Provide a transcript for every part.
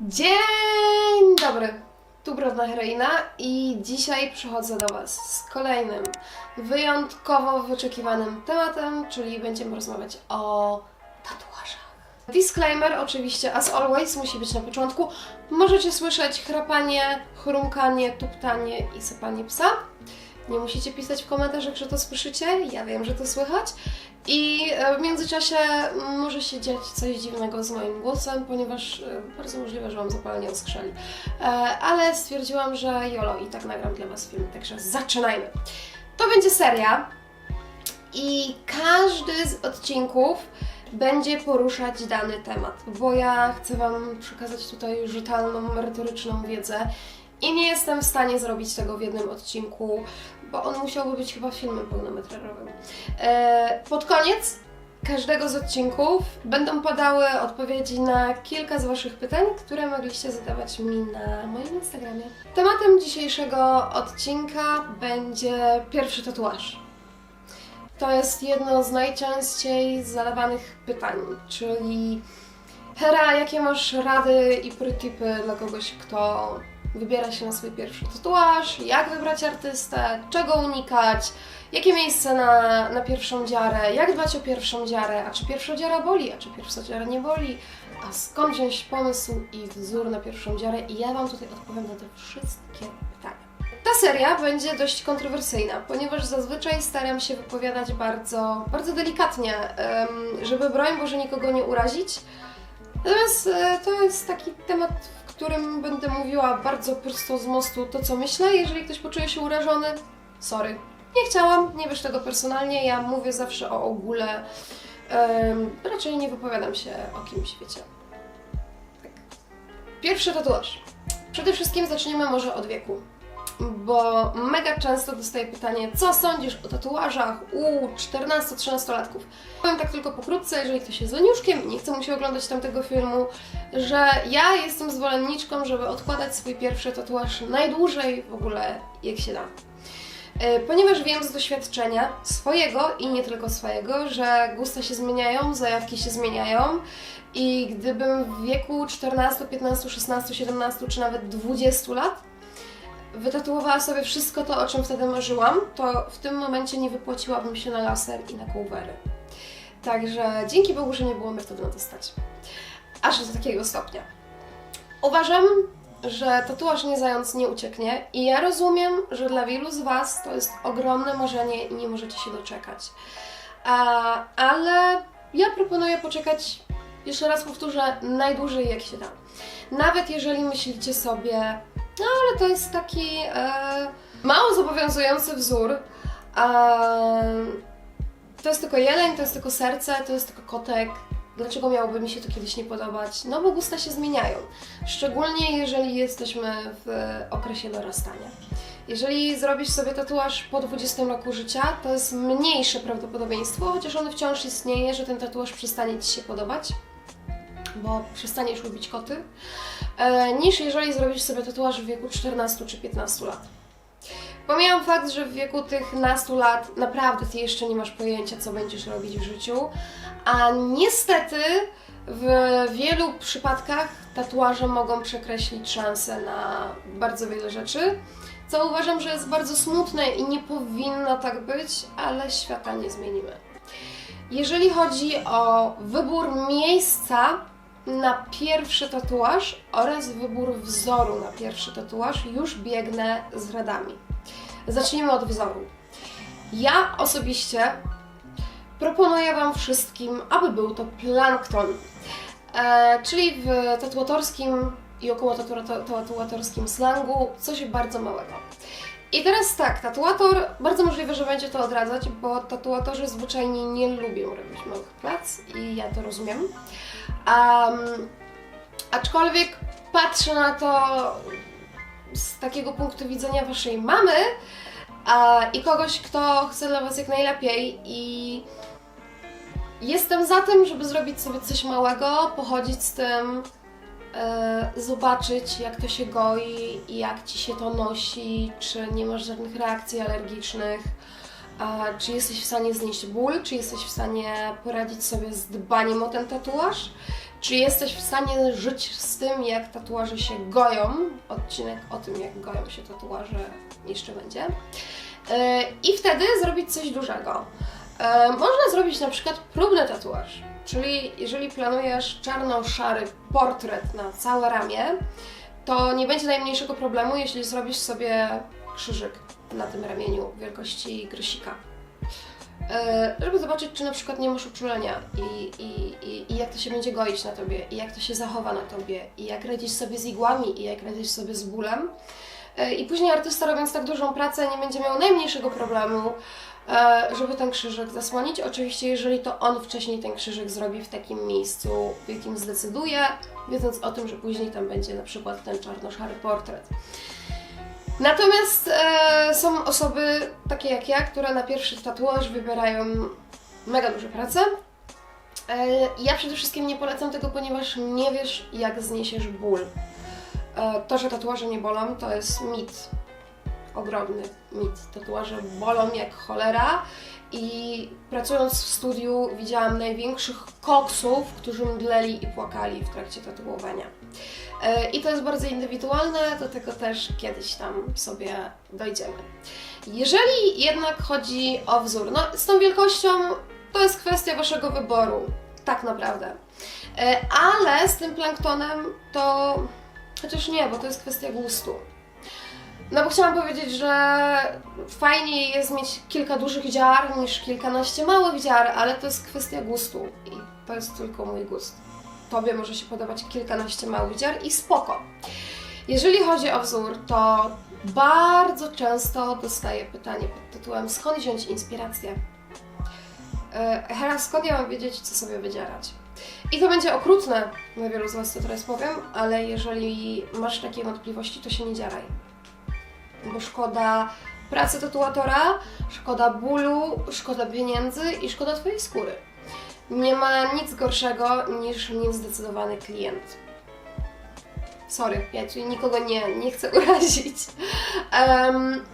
Dzień dobry, tu Brodna Heroina i dzisiaj przychodzę do Was z kolejnym wyjątkowo wyczekiwanym tematem, czyli będziemy rozmawiać o tatuażach. Disclaimer oczywiście, as always, musi być na początku. Możecie słyszeć chrapanie, chrumkanie, tuptanie i sypanie psa. Nie musicie pisać w komentarzach, że to słyszycie, ja wiem, że to słychać. I e, w międzyczasie może się dziać coś dziwnego z moim głosem, ponieważ e, bardzo możliwe, że mam zapalenie oskrzeli. E, Ale stwierdziłam, że jolo i tak nagram dla Was film, także zaczynajmy. To będzie seria i każdy z odcinków będzie poruszać dany temat, bo ja chcę Wam przekazać tutaj rzetelną, merytoryczną wiedzę i nie jestem w stanie zrobić tego w jednym odcinku, bo on musiałby być chyba filmem pełnometrażowym. E, Pod koniec każdego z odcinków będą padały odpowiedzi na kilka z Waszych pytań, które mogliście zadawać mi na moim Instagramie. Tematem dzisiejszego odcinka będzie pierwszy tatuaż. To jest jedno z najczęściej zadawanych pytań, czyli Hera, jakie masz rady i prytipy dla kogoś, kto wybiera się na swój pierwszy tatuaż, jak wybrać artystę, czego unikać, jakie miejsce na, na pierwszą dziarę, jak dbać o pierwszą dziarę, a czy pierwsza dziara boli, a czy pierwsza dziara nie boli, a skąd wziąć pomysł i wzór na pierwszą dziarę i ja Wam tutaj odpowiem na te wszystkie pytania. Ta seria będzie dość kontrowersyjna, ponieważ zazwyczaj staram się wypowiadać bardzo, bardzo delikatnie, żeby broń Boże nikogo nie urazić. Natomiast e, to jest taki temat, którym będę mówiła bardzo prosto z mostu to, co myślę. Jeżeli ktoś poczuje się urażony, sorry. Nie chciałam, nie wiesz tego personalnie, ja mówię zawsze o ogóle. Raczej nie wypowiadam się o kimś, wiecie. Tak. Pierwszy tatuaż. Przede wszystkim zaczniemy może od wieku. Bo mega często dostaję pytanie, co sądzisz o tatuażach u 14-13-latków? Powiem tak tylko pokrótce, jeżeli ktoś jest leniuszkiem i nie chce mu się oglądać tamtego filmu, że ja jestem zwolenniczką, żeby odkładać swój pierwszy tatuaż najdłużej w ogóle jak się da. E, Ponieważ wiem z doświadczenia swojego i nie tylko swojego, że gusta się zmieniają, zajawki się zmieniają i gdybym w wieku 14, 15, 16, 17 czy nawet 20 lat wytatuowała sobie wszystko to, o czym wtedy marzyłam, to w tym momencie nie wypłaciłabym się na laser i na covery. Także dzięki Bogu, że nie było mnie wtedy na to stać. Aż do takiego stopnia. Uważam, że tatuaż nie zając nie ucieknie i ja rozumiem, że dla wielu z Was to jest ogromne marzenie i nie możecie się doczekać. A, ale ja proponuję poczekać, jeszcze raz powtórzę, najdłużej jak się da. Nawet jeżeli myślicie sobie, no ale to jest taki e, mało zobowiązujący wzór, e, to jest tylko jeleń, to jest tylko serce, to jest tylko kotek. Dlaczego miałoby mi się to kiedyś nie podobać? No bo gusta się zmieniają. Szczególnie jeżeli jesteśmy w okresie dorastania. Jeżeli zrobisz sobie tatuaż po 20 roku życia, to jest mniejsze prawdopodobieństwo, chociaż ono wciąż istnieje, że ten tatuaż przestanie Ci się podobać, bo przestaniesz lubić koty, e, niż jeżeli zrobisz sobie tatuaż w wieku 14 czy 15 lat. Pomijam fakt, że w wieku tych nastu lat naprawdę ty jeszcze nie masz pojęcia, co będziesz robić w życiu, a niestety w wielu przypadkach tatuaże mogą przekreślić szanse na bardzo wiele rzeczy, co uważam, że jest bardzo smutne i nie powinno tak być, ale świata nie zmienimy. Jeżeli chodzi o wybór miejsca na pierwszy tatuaż oraz wybór wzoru na pierwszy tatuaż, już biegnę z radami. Zacznijmy od wzoru. Ja osobiście proponuję Wam wszystkim, aby był to plankton, e, czyli w tatuatorskim i około tatu- tatuatorskim slangu coś bardzo małego. I teraz tak, tatuator, bardzo możliwe, że będzie to odradzać, bo tatuatorzy zwyczajnie nie lubią robić małych prac i ja to rozumiem. Um, aczkolwiek patrzę na to z takiego punktu widzenia Waszej mamy a, i kogoś, kto chce dla Was jak najlepiej i jestem za tym, żeby zrobić sobie coś małego, pochodzić z tym, zobaczyć jak to się goi i jak Ci się to nosi, czy nie masz żadnych reakcji alergicznych, czy jesteś w stanie znieść ból, czy jesteś w stanie poradzić sobie z dbaniem o ten tatuaż, Czy jesteś w stanie żyć z tym, jak tatuaże się goją? Odcinek o tym, jak goją się tatuaże jeszcze będzie. E, I wtedy zrobić coś dużego. E, Można zrobić na przykład próbny tatuaż, czyli jeżeli planujesz czarno-szary portret na całe ramię, to nie będzie najmniejszego problemu, jeśli zrobisz sobie krzyżyk na tym ramieniu wielkości grysika. E, Żeby zobaczyć, czy na przykład nie masz uczulenia i, i, i, i jak to się będzie goić na tobie, i jak to się zachowa na tobie, i jak radzisz sobie z igłami, i jak radzisz sobie z bólem. E, I później artysta robiąc tak dużą pracę nie będzie miał najmniejszego problemu, żeby ten krzyżyk zasłonić. Oczywiście, jeżeli to on wcześniej ten krzyżyk zrobi w takim miejscu, w jakim zdecyduje, wiedząc o tym, że później tam będzie na przykład ten czarno-szary portret. Natomiast e, są osoby takie jak ja, które na pierwszy tatuaż wybierają mega duże prace. E, ja przede wszystkim nie polecam tego, ponieważ nie wiesz, jak zniesiesz ból. E, to, że tatuaże nie bolą, to jest mit. Ogromny mit. Tatuaże bolą jak cholera i pracując w studiu widziałam największych koksów, którzy mdleli i płakali w trakcie tatuowania. E, I to jest bardzo indywidualne, do tego też kiedyś tam sobie dojdziemy. Jeżeli jednak chodzi o wzór, no z tą wielkością to jest kwestia Waszego wyboru, tak naprawdę. E, Ale z tym planktonem to chociaż nie, bo to jest kwestia gustu. No bo chciałam powiedzieć, że fajniej jest mieć kilka dużych dziar niż kilkanaście małych dziar, ale to jest kwestia gustu i to jest tylko mój gust. Tobie może się podobać kilkanaście małych dziar i spoko. Jeżeli chodzi o wzór, to bardzo często dostaję pytanie pod tytułem skąd wziąć inspirację? E, Hera, skąd ja mam wiedzieć, co sobie wydzierać? I to będzie okrutne na wielu z Was, co teraz powiem, ale jeżeli masz takie wątpliwości, to się nie dziaraj. Bo szkoda pracy tatuatora, szkoda bólu, szkoda pieniędzy i szkoda Twojej skóry. Nie ma nic gorszego niż niezdecydowany klient. Sorry, ja tu nikogo nie, nie chcę urazić. Um,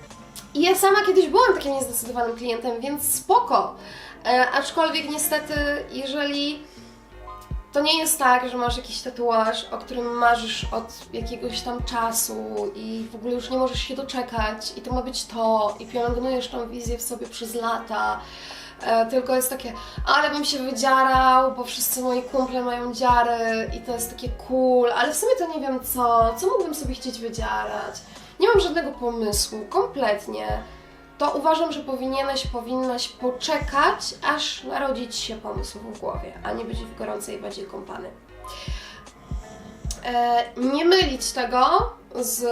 ja sama kiedyś byłam takim niezdecydowanym klientem, więc spoko. E, aczkolwiek niestety, jeżeli to nie jest tak, że masz jakiś tatuaż, o którym marzysz od jakiegoś tam czasu i w ogóle już nie możesz się doczekać i to ma być to i pielęgnujesz tą wizję w sobie przez lata, e, tylko jest takie, ale bym się wydzierał, bo wszyscy moi kumple mają dziary i to jest takie cool, ale w sumie to nie wiem co, co mógłbym sobie chcieć wydzierać. Nie mam żadnego pomysłu, kompletnie. To uważam, że powinieneś, powinnaś poczekać, aż narodzić się pomysł w głowie, a nie być w gorącej wodzie kąpany. E, nie mylić tego z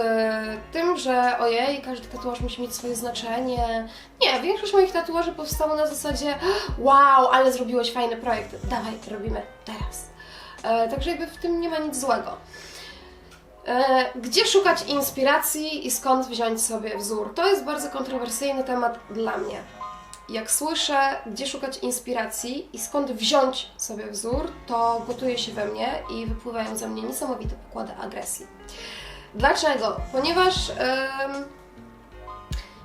tym, że ojej, każdy tatuaż musi mieć swoje znaczenie. Nie, większość moich tatuaży powstało na zasadzie wow, ale zrobiłeś fajny projekt, dawaj, robimy teraz. E, także jakby w tym nie ma nic złego. E, Gdzie szukać inspiracji i skąd wziąć sobie wzór? To jest bardzo kontrowersyjny temat dla mnie. Jak słyszę, gdzie szukać inspiracji i skąd wziąć sobie wzór, to gotuje się we mnie i wypływają ze mnie niesamowite pokłady agresji. Dlaczego? Ponieważ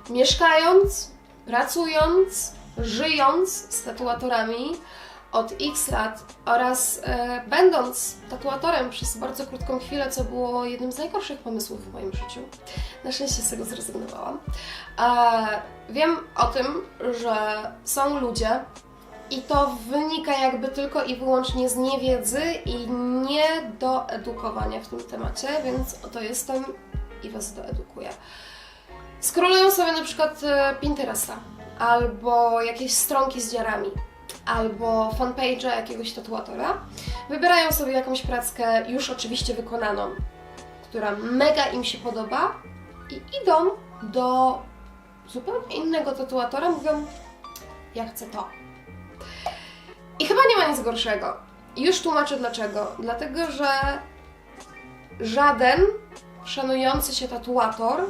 mieszkając, pracując, żyjąc z tatuatorami od x lat oraz e, będąc tatuatorem przez bardzo krótką chwilę, co było jednym z najgorszych pomysłów w moim życiu. Na szczęście z tego zrezygnowałam. E, wiem o tym, że są ludzie i to wynika jakby tylko i wyłącznie z niewiedzy i niedoedukowania w tym temacie, więc oto jestem i Was doedukuję. Skrolują sobie na przykład e, Pinteresta albo jakieś stronki z dziarami albo fanpage'a jakiegoś tatuatora, wybierają sobie jakąś prackę już oczywiście wykonaną, która mega im się podoba i idą do zupełnie innego tatuatora, mówią ja chcę to. I chyba nie ma nic gorszego. Już tłumaczę dlaczego. Dlatego, że żaden szanujący się tatuator,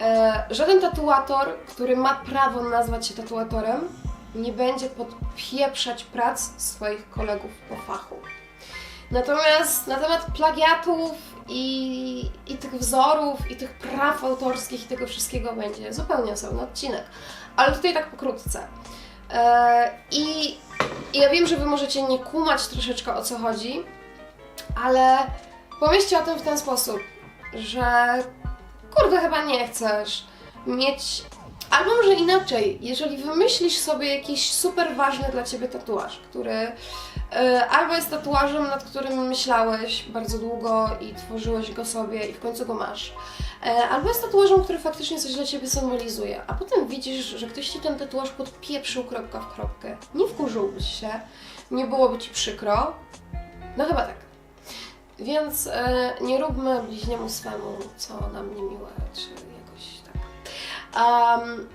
e, żaden tatuator, który ma prawo nazwać się tatuatorem, nie będzie podpieprzać prac swoich kolegów po fachu. Natomiast na temat plagiatów i, i tych wzorów, i tych praw autorskich, i tego wszystkiego będzie zupełnie osobny odcinek. Ale tutaj tak pokrótce. E, I I ja wiem, że Wy możecie nie kumać troszeczkę o co chodzi, ale pomyślcie o tym w ten sposób, że kurde, chyba nie chcesz mieć. Albo może inaczej, jeżeli wymyślisz sobie jakiś super ważny dla ciebie tatuaż, który e, albo jest tatuażem, nad którym myślałeś bardzo długo i tworzyłeś go sobie i w końcu go masz, e, albo jest tatuażem, który faktycznie coś dla ciebie symbolizuje, a potem widzisz, że ktoś ci ten tatuaż podpieprzył kropka w kropkę. Nie wkurzyłbyś się, nie byłoby ci przykro, no chyba tak. Więc e, nie róbmy bliźniemu swemu, co nam niemiłe, czy. Am,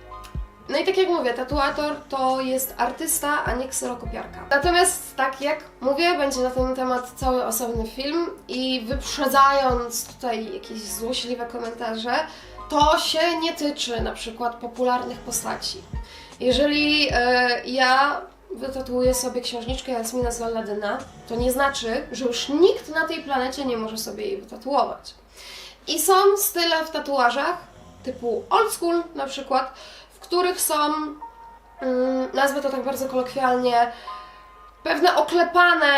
no i tak jak mówię, tatuator to jest artysta, a nie kserokopiarka. Natomiast tak jak mówię, będzie na ten temat cały osobny film i wyprzedzając tutaj jakieś złośliwe komentarze, to się nie tyczy na przykład popularnych postaci. Jeżeli e, ja wytatuuję sobie księżniczkę Jasmina z Aladyna, to nie znaczy, że już nikt na tej planecie nie może sobie jej wytatuować. I są style w tatuażach, typu old school na przykład, w których są, mm, nazwę to tak bardzo kolokwialnie, pewne oklepane,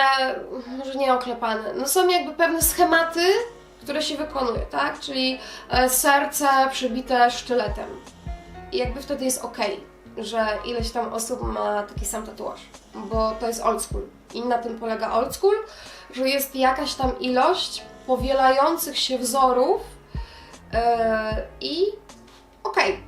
może nie oklepane, no są jakby pewne schematy, które się wykonuje, tak? Czyli e, serce przybite sztyletem. I jakby wtedy jest ok, że ileś tam osób ma taki sam tatuaż, bo to jest old school. I na tym polega old school, że jest jakaś tam ilość powielających się wzorów i okej.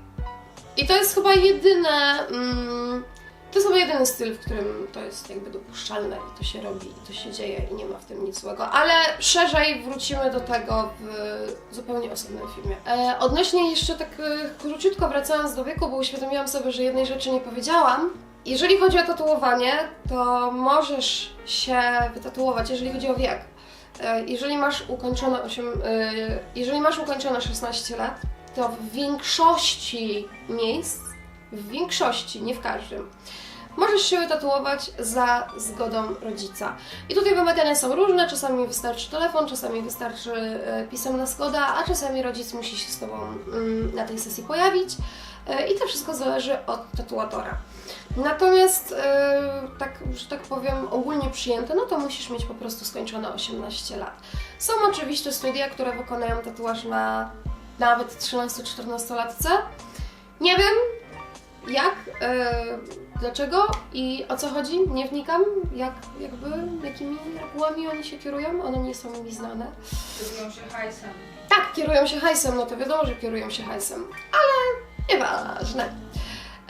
I to jest chyba jedyne, mm, to jest chyba jedyny styl, w którym to jest jakby dopuszczalne i to się robi i to się dzieje i nie ma w tym nic złego. Ale szerzej wrócimy do tego w zupełnie osobnym filmie. E, odnośnie jeszcze tak e, króciutko wracając do wieku, bo uświadomiłam sobie, że jednej rzeczy nie powiedziałam. Jeżeli chodzi o tatuowanie, to możesz się wytatuować, jeżeli chodzi o wiek. E, Jeżeli masz ukończone 8, e, jeżeli masz ukończone 16 lat, to w większości miejsc, w większości, nie w każdym, możesz się wytatuować za zgodą rodzica. I tutaj wymagania są różne, czasami wystarczy telefon, czasami wystarczy e, pisemna zgoda, a czasami rodzic musi się z Tobą mm, na tej sesji pojawić. I to wszystko zależy od tatuatora. Natomiast, e, tak, że tak powiem, ogólnie przyjęte, no to musisz mieć po prostu skończone 18 lat. Są oczywiście studia, które wykonają tatuaż na nawet 13-14 latce. Nie wiem jak, e, dlaczego i o co chodzi, nie wnikam, jak, jakby, jakimi regułami oni się kierują, one nie są mi znane. Kierują się hajsem. Tak, kierują się hajsem, no to wiadomo, że kierują się hajsem, ale nieważne.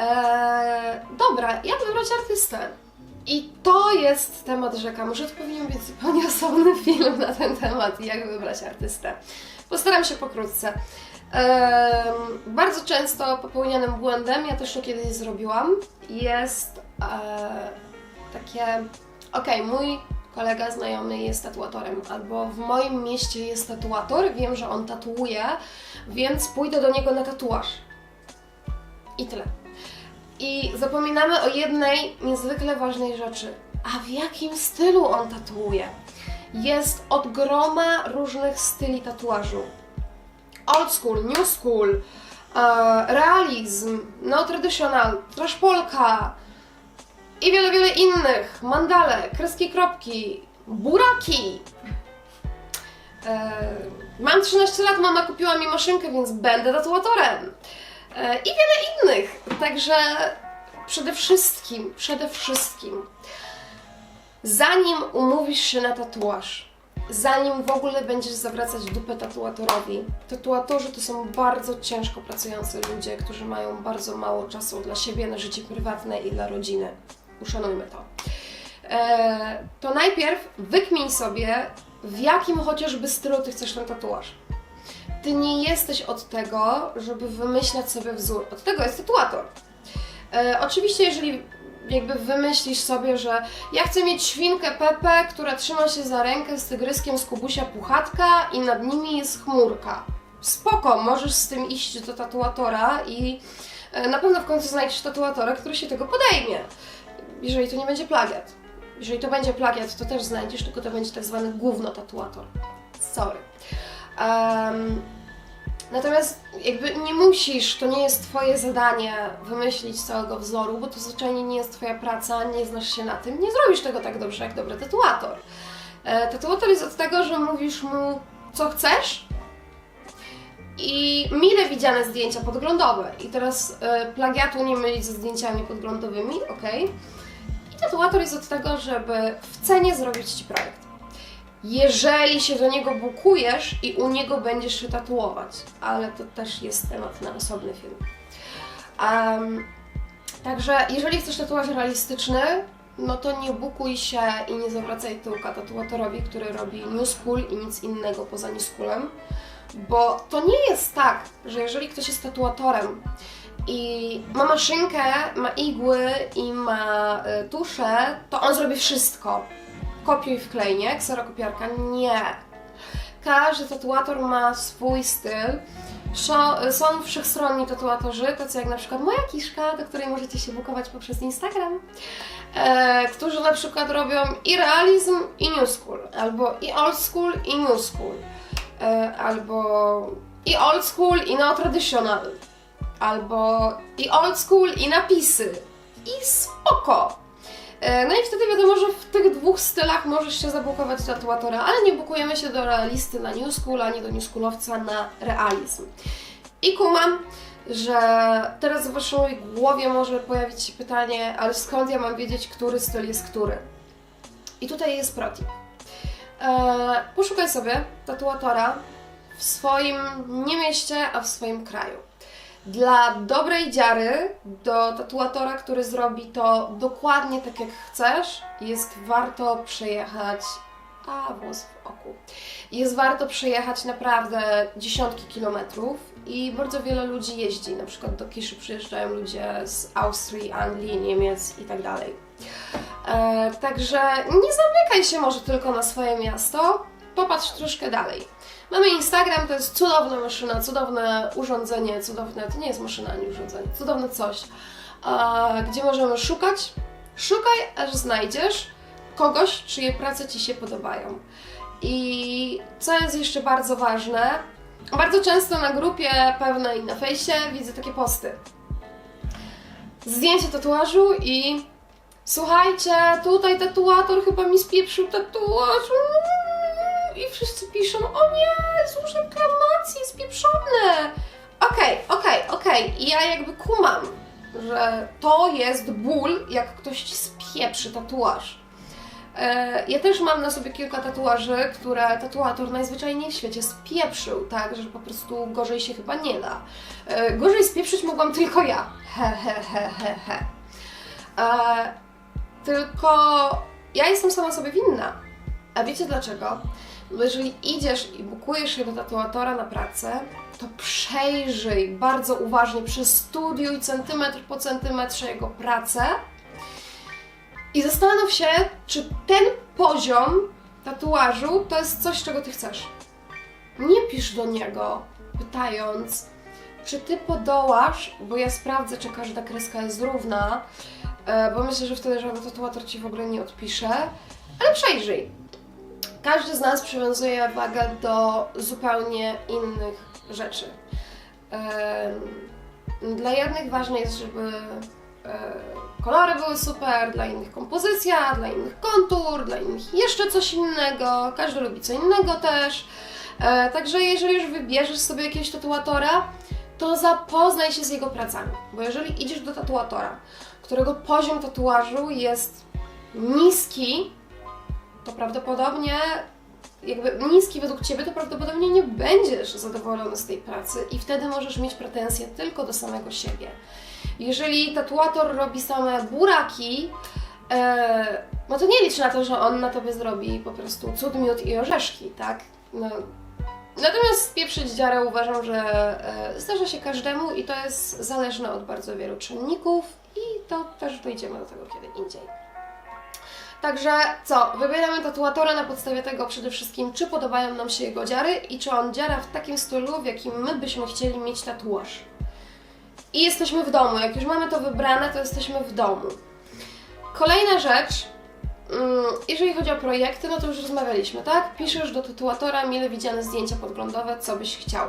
Eee, dobra, jak wybrać artystę? I to jest temat rzeka. Może to powinien być zupełnie osobny film na ten temat, jak wybrać artystę. Postaram się pokrótce. Em, bardzo często popełnianym błędem, ja też to kiedyś zrobiłam, jest e, takie, okej, mój kolega znajomy jest tatuatorem, albo w moim mieście jest tatuator, wiem, że on tatuuje, więc pójdę do niego na tatuaż. I tyle. I zapominamy o jednej niezwykle ważnej rzeczy. A w jakim stylu on tatuuje? Jest od groma różnych styli tatuażu. Old school, new school, e, realizm, neo-traditional, trash polka i wiele, wiele innych. Mandale, kreski kropki, buraki. E, mam 13 lat, mama kupiła mi maszynkę, więc będę tatuatorem. E, I wiele innych. Także przede wszystkim, przede wszystkim, zanim umówisz się na tatuaż, zanim w ogóle będziesz zawracać dupę tatuatorowi, tatuatorzy to są bardzo ciężko pracujący ludzie, którzy mają bardzo mało czasu dla siebie, na życie prywatne i dla rodziny. Uszanujmy to. E, to najpierw wykmień sobie, w jakim chociażby stylu ty chcesz ten tatuaż. Ty nie jesteś od tego, żeby wymyślać sobie wzór. Od tego jest tatuator. E, oczywiście, jeżeli jakby wymyślisz sobie, że ja chcę mieć świnkę Pepe, która trzyma się za rękę z tygryskiem z Kubusia Puchatka i nad nimi jest chmurka. Spoko, możesz z tym iść do tatuatora i e, na pewno w końcu znajdziesz tatuatora, który się tego podejmie. Jeżeli to nie będzie plagiat. Jeżeli to będzie plagiat, to też znajdziesz, tylko to będzie tak zwany gówno tatuator. Sorry. Em, Natomiast jakby nie musisz, to nie jest Twoje zadanie wymyślić całego wzoru, bo to zwyczajnie nie jest Twoja praca, nie znasz się na tym, nie zrobisz tego tak dobrze jak dobry tatuator. E, tatuator jest od tego, że mówisz mu, co chcesz i mile widziane zdjęcia podglądowe. I teraz e, plagiatu nie mylić ze zdjęciami podglądowymi, ok? I tatuator jest od tego, żeby w cenie zrobić Ci projekt jeżeli się do niego bukujesz i u niego będziesz się tatuować, ale to też jest temat na osobny film. Em, także jeżeli chcesz tatuaż realistyczny, no to nie bukuj się i nie zawracaj tyłka tatuatorowi, który robi new school i nic innego poza new schoolem, bo to nie jest tak, że jeżeli ktoś jest tatuatorem i ma maszynkę, ma igły i ma y, tuszę, to on zrobi wszystko kopiuj wklej, nie? Kserokopiarka. Nie. Każdy tatuator ma swój styl. Są wszechstronni tatuatorzy, tacy jak na przykład moja kiszka, do której możecie się bukować poprzez Instagram, e, którzy na przykład robią i realizm, i new school, albo i old school, i new school, e, albo i old school, i neo-traditional, albo i old school, i napisy. I spoko! E, No i wtedy wiadomo, że w tych dwóch stylach możesz się zabukować tatuatora, ale nie bukujemy się do realisty na new school, ani do new schoolowca na realizm. I kumam, że teraz w waszej głowie może pojawić się pytanie, ale skąd ja mam wiedzieć, który styl jest który? I tutaj jest protip. E, poszukaj sobie tatuatora w swoim nie mieście, a w swoim kraju. Dla dobrej dziary, do tatuatora, który zrobi to dokładnie tak jak chcesz, jest warto przejechać. A, włos w oku. Jest warto przejechać naprawdę dziesiątki kilometrów i bardzo wiele ludzi jeździ. Na przykład do Kiszy przyjeżdżają ludzie z Austrii, Anglii, Niemiec i tak dalej. E, także nie zamykaj się może tylko na swoje miasto, popatrz troszkę dalej. Mamy Instagram, to jest cudowna maszyna, cudowne urządzenie, cudowne, to nie jest maszyna ani urządzenie, cudowne coś, gdzie możemy szukać. Szukaj, aż znajdziesz kogoś, czyje prace Ci się podobają. I co jest jeszcze bardzo ważne, bardzo często na grupie pewnej na fejsie widzę takie posty. Zdjęcie tatuażu i słuchajcie, tutaj tatuator chyba mi spieprzył tatuaż. I wszyscy piszą, o nie, złóż reklamację, spieprzone. Okej, okej, okej. I ja jakby kumam, że to jest ból, jak ktoś ci spieprzy tatuaż. E, Ja też mam na sobie kilka tatuaży, które tatuator najzwyczajniej w świecie spieprzył, tak, że po prostu gorzej się chyba nie da. E, Gorzej spieprzyć mogłam tylko ja. He, he, he, he, he. E, Tylko ja jestem sama sobie winna. A wiecie dlaczego? Bo jeżeli idziesz i bukujesz się do tatuatora na pracę, to przejrzyj bardzo uważnie, przestudiuj centymetr po centymetrze jego pracę i zastanów się, czy ten poziom tatuażu to jest coś, czego ty chcesz. Nie pisz do niego, pytając, czy ty podołasz, bo ja sprawdzę, czy każda kreska jest równa, e, bo myślę, że wtedy żaden tatuator ci w ogóle nie odpisze, ale przejrzyj. Każdy z nas przywiązuje wagę do zupełnie innych rzeczy. Dla jednych ważne jest, żeby e, kolory były super, dla innych kompozycja, dla innych kontur, dla innych jeszcze coś innego. Każdy lubi co innego też. E, Także jeżeli już wybierzesz sobie jakiegoś tatuatora, to zapoznaj się z jego pracami. Bo jeżeli idziesz do tatuatora, którego poziom tatuażu jest niski, to prawdopodobnie jakby niski według Ciebie, to prawdopodobnie nie będziesz zadowolony z tej pracy i wtedy możesz mieć pretensje tylko do samego siebie. Jeżeli tatuator robi same buraki, e, no to nie licz na to, że on na Tobie zrobi po prostu cud, miód i orzeszki, tak? No. Natomiast spieprzyć dziarę uważam, że e, zdarza się każdemu i to jest zależne od bardzo wielu czynników i to też dojdziemy do tego kiedy indziej. Także co, wybieramy tatuatora na podstawie tego przede wszystkim, czy podobają nam się jego dziary i czy on dziara w takim stylu, w jakim my byśmy chcieli mieć tatuaż. I jesteśmy w domu. Jak już mamy to wybrane, to jesteśmy w domu. Kolejna rzecz, mm, jeżeli chodzi o projekty, no to już rozmawialiśmy, tak? Piszesz do tatuatora mile widziane zdjęcia podglądowe, co byś chciał.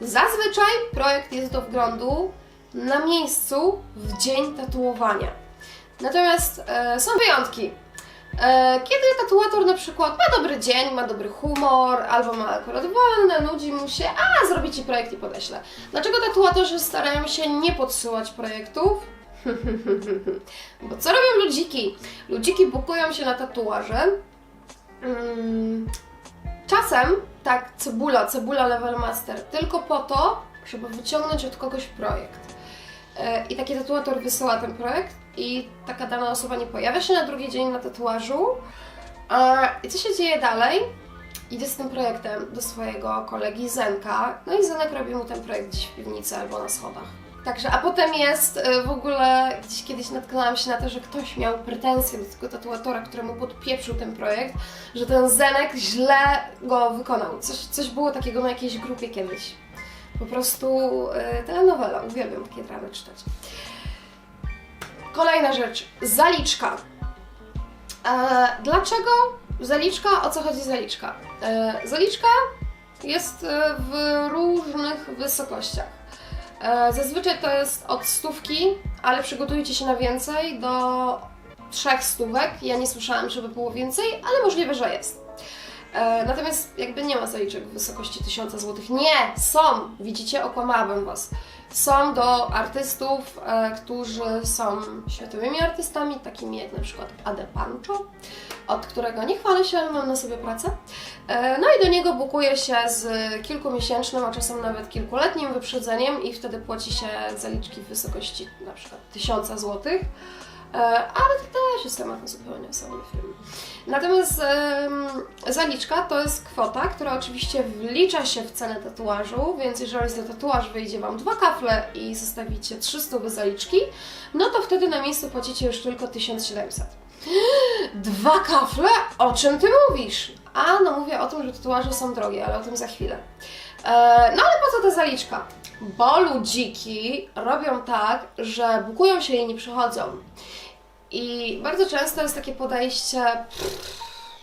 Zazwyczaj projekt jest do wglądu na miejscu w dzień tatuowania. Natomiast e, są wyjątki. E, kiedy tatuator na przykład ma dobry dzień, ma dobry humor, albo ma akurat wolne, nudzi mu się, a zrobi Ci projekt i podeślę. Dlaczego tatuatorzy starają się nie podsyłać projektów? Bo co robią ludziki? Ludziki bukują się na tatuaże. Mm, czasem tak, cebula, cebula level master, tylko po to, żeby wyciągnąć od kogoś projekt. E, I taki tatuator wysyła ten projekt i taka dana osoba nie pojawia się na drugi dzień na tatuażu. E, I co się dzieje dalej? Idzie z tym projektem do swojego kolegi Zenka, no i Zenek robi mu ten projekt gdzieś w piwnicy albo na schodach. Także, a potem jest e, w ogóle, gdzieś kiedyś natknęłam się na to, że ktoś miał pretensje do tego tatuatora, któremu podpieprzył ten projekt, że ten Zenek źle go wykonał. Coś, coś było takiego na jakiejś grupie kiedyś. Po prostu e, telenowela, uwielbiam takie dramy czytać. Kolejna rzecz, zaliczka. E, dlaczego zaliczka? O co chodzi zaliczka? E, zaliczka jest e, w różnych wysokościach. E, zazwyczaj to jest od stówki, ale przygotujcie się na więcej, do trzech stówek. Ja nie słyszałam, żeby było więcej, ale możliwe, że jest. E, Natomiast jakby nie ma zaliczek w wysokości 1000 zł. Nie, są! Widzicie, okłamałabym Was. Są do artystów, e, którzy są światowymi artystami, takimi jak na przykład Ade Pancho, od którego nie chwalę się, ale mam na sobie pracę. E, No i do niego bukuje się z kilkumiesięcznym, a czasem nawet kilkuletnim wyprzedzeniem i wtedy płaci się zaliczki w wysokości na przykład 1000 zł. E, Ale to też jest temat na zupełnie osobny film. Natomiast em, zaliczka to jest kwota, która oczywiście wlicza się w cenę tatuażu, więc jeżeli za tatuaż wyjdzie Wam dwa kafle i zostawicie 300 bez zaliczki, no to wtedy na miejscu płacicie już tylko 1700. Dwa kafle? O czym Ty mówisz? A, no mówię o tym, że tatuaże są drogie, ale o tym za chwilę. E, no ale po co ta zaliczka? Bo ludziki robią tak, że bukują się i nie przychodzą. I bardzo często jest takie podejście,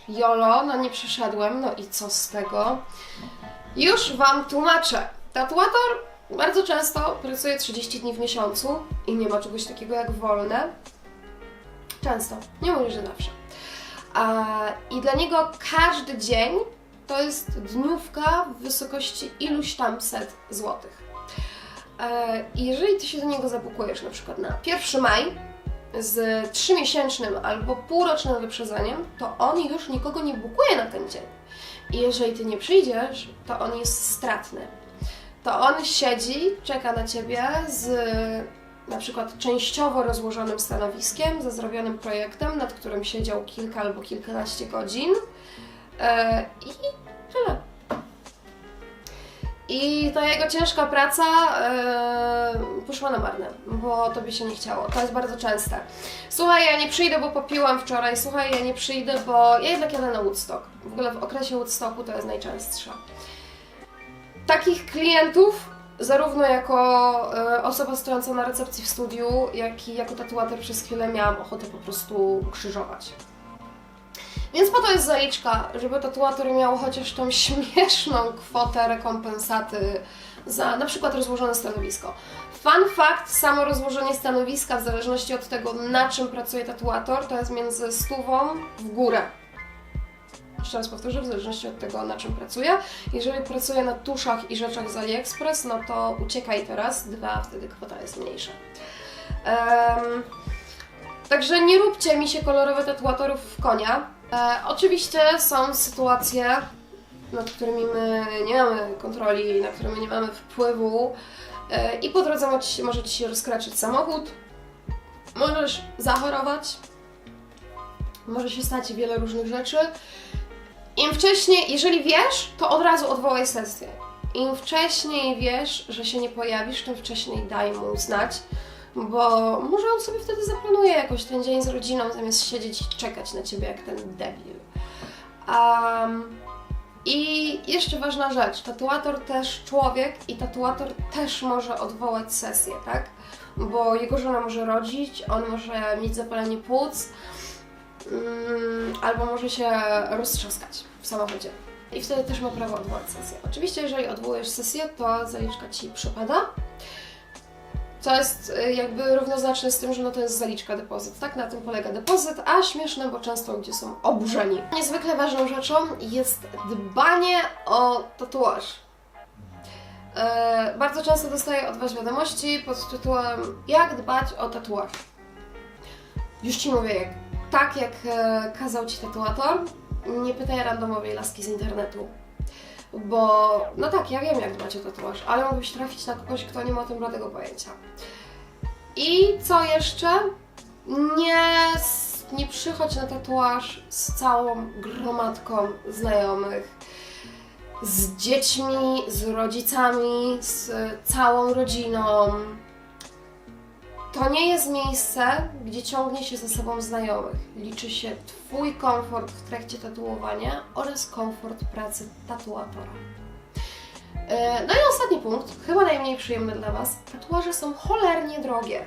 jolo, no nie przyszedłem, no i co z tego? Już Wam tłumaczę. Tatuator bardzo często pracuje 30 dni w miesiącu i nie ma czegoś takiego jak wolne. Często, nie mówię, że zawsze. I dla niego każdy dzień to jest dniówka w wysokości iluś tam set złotych. E, I jeżeli Ty się do niego zabukujesz na przykład na 1 maj, z trzymiesięcznym albo półrocznym wyprzedzeniem, to on już nikogo nie bukuje na ten dzień. I jeżeli ty nie przyjdziesz, to on jest stratny. To on siedzi, czeka na ciebie z na przykład częściowo rozłożonym stanowiskiem, ze zrobionym projektem, nad którym siedział kilka albo kilkanaście godzin e, i tyle. I ta jego ciężka praca e, poszła na marne, bo tobie się nie chciało. To jest bardzo częste. Słuchaj, ja nie przyjdę, bo popiłam wczoraj. Słuchaj, ja nie przyjdę, bo ja jednak jadę na Woodstock. W ogóle w okresie Woodstocku to jest najczęstsza. Takich klientów, zarówno jako e, osoba stojąca na recepcji w studiu, jak i jako tatuator przez chwilę miałam ochotę po prostu krzyżować. Więc po to jest zaliczka, żeby tatuator miał chociaż tą śmieszną kwotę rekompensaty za na przykład rozłożone stanowisko. Fun fact, samo rozłożenie stanowiska w zależności od tego na czym pracuje tatuator to jest między stówą w górę. Jeszcze raz powtórzę, w zależności od tego na czym pracuje. Jeżeli pracuje na tuszach i rzeczach z AliExpress, no to uciekaj teraz, dwa, wtedy kwota jest mniejsza. Em, Także nie róbcie mi się kolorowych tatuatorów w konia. E, oczywiście są sytuacje, nad którymi my nie mamy kontroli, na które my nie mamy wpływu e, i po drodze może ci, się rozkraczyć samochód, możesz zachorować, może się stać wiele różnych rzeczy. Im wcześniej, jeżeli wiesz, to od razu odwołaj sesję. Im wcześniej wiesz, że się nie pojawisz, tym wcześniej daj mu znać bo może on sobie wtedy zaplanuje jakoś ten dzień z rodziną, zamiast siedzieć i czekać na ciebie jak ten debil. Um, I jeszcze ważna rzecz, tatuator też człowiek i tatuator też może odwołać sesję, tak? Bo jego żona może rodzić, on może mieć zapalenie płuc, mm, albo może się roztrzaskać w samochodzie. i wtedy też ma prawo odwołać sesję. Oczywiście, jeżeli odwołujesz sesję, to zaliczka Ci przypada. Co jest y, jakby równoznaczne z tym, że no to jest zaliczka depozyt, tak? Na tym polega depozyt, a śmieszne, bo często ludzie są oburzeni. Niezwykle ważną rzeczą jest dbanie o tatuaż. E, bardzo często dostaję od Was wiadomości pod tytułem Jak dbać o tatuaż. Już Ci mówię, jak, tak jak e, kazał Ci tatuator, nie pytaj randomowej laski z internetu. Bo, no tak, ja wiem jak dbać o tatuaż, ale mógłbyś trafić na kogoś, kto nie ma o tym bladego pojęcia. I co jeszcze? Nie, nie przychodź na tatuaż z całą gromadką znajomych, z dziećmi, z rodzicami, z całą rodziną. To nie jest miejsce, gdzie ciągnie się ze sobą znajomych. Liczy się Twój komfort w trakcie tatuowania oraz komfort pracy tatuatora. E, No i ostatni punkt, chyba najmniej przyjemny dla Was. Tatuaże są cholernie drogie.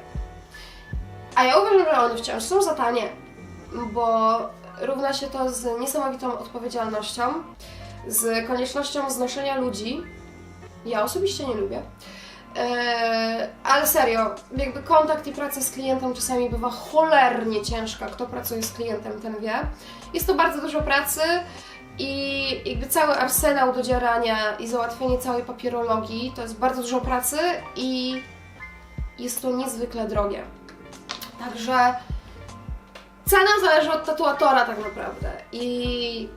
A ja uważam, że one wciąż są za tanie, bo równa się to z niesamowitą odpowiedzialnością, z koniecznością znoszenia ludzi. Ja osobiście nie lubię. Eee, ale serio, jakby kontakt i praca z klientem czasami bywa cholernie ciężka. Kto pracuje z klientem, ten wie. Jest to bardzo dużo pracy i jakby cały arsenał do dzierania i załatwienie całej papierologii to jest bardzo dużo pracy i jest to niezwykle drogie. Także cena zależy od tatuatora tak naprawdę i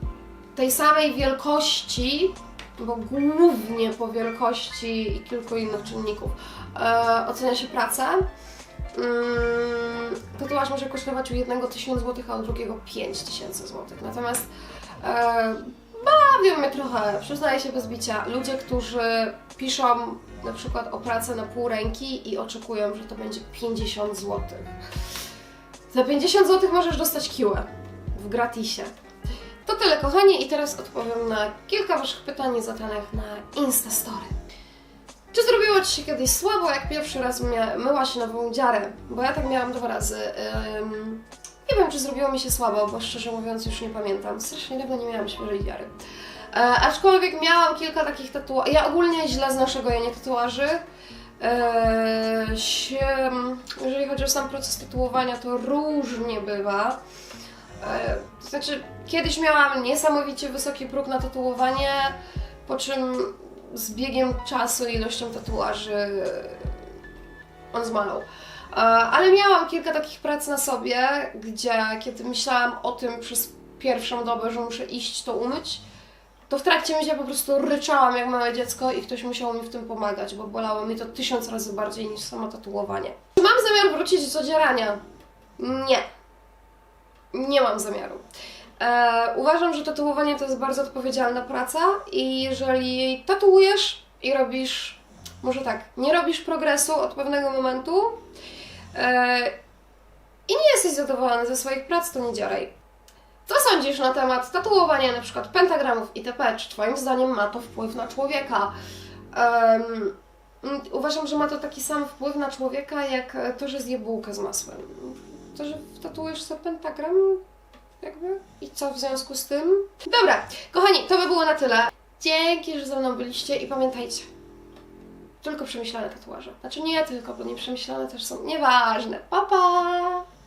tej samej wielkości bo głównie po wielkości i kilku innych czynników e, ocenia się pracę. Mm, tatuaż może kosztować u jednego 1000 zł, a u drugiego 5000 zł. Natomiast e, bawią mnie trochę, przyznaję się bez bicia, ludzie, którzy piszą na przykład o pracę na pół ręki i oczekują, że to będzie 50 zł. Za 50 zł możesz dostać kiłę w gratisie. Tyle, kochani, i teraz odpowiem na kilka Waszych pytań zadanych na Instastory. Czy zrobiło Ci się kiedyś słabo, jak pierwszy raz mia- myłaś nową dziarę? Bo ja tak miałam dwa razy. Nie wiem, czy zrobiło mi się słabo, bo szczerze mówiąc już nie pamiętam. Strasznie dawno nie miałam świeżej dziary. E, aczkolwiek miałam kilka takich tatuaży. Ja ogólnie źle znoszę gojenie tatuaży. E, się, jeżeli chodzi o sam proces tatuowania, to różnie bywa. E, To znaczy, kiedyś miałam niesamowicie wysoki próg na tatuowanie, po czym z biegiem czasu i ilością tatuaży on zmalał. E, Ale miałam kilka takich prac na sobie, gdzie kiedy myślałam o tym przez pierwszą dobę, że muszę iść to umyć, to w trakcie mycia po prostu ryczałam jak małe dziecko i ktoś musiał mi w tym pomagać, bo bolało mi to tysiąc razy bardziej niż samo tatuowanie. Czy mam zamiar wrócić do dzierania? Nie. Nie mam zamiaru. E, uważam, że tatuowanie to jest bardzo odpowiedzialna praca i jeżeli tatuujesz i robisz, może tak, nie robisz progresu od pewnego momentu e, i nie jesteś zadowolony ze swoich prac, to nie dzieraj. Co sądzisz na temat tatuowania na przykład pentagramów itp.? Czy Twoim zdaniem ma to wpływ na człowieka? Mm, uważam, że ma to taki sam wpływ na człowieka, jak to, że zje bułkę z masłem. To, że tatuujesz sobie pentagram, jakby? I co w związku z tym? Dobra, kochani, to by było na tyle. Dzięki, że ze mną byliście i pamiętajcie, tylko przemyślane tatuaże. Znaczy nie tylko, bo nieprzemyślane też są nieważne. Pa, pa!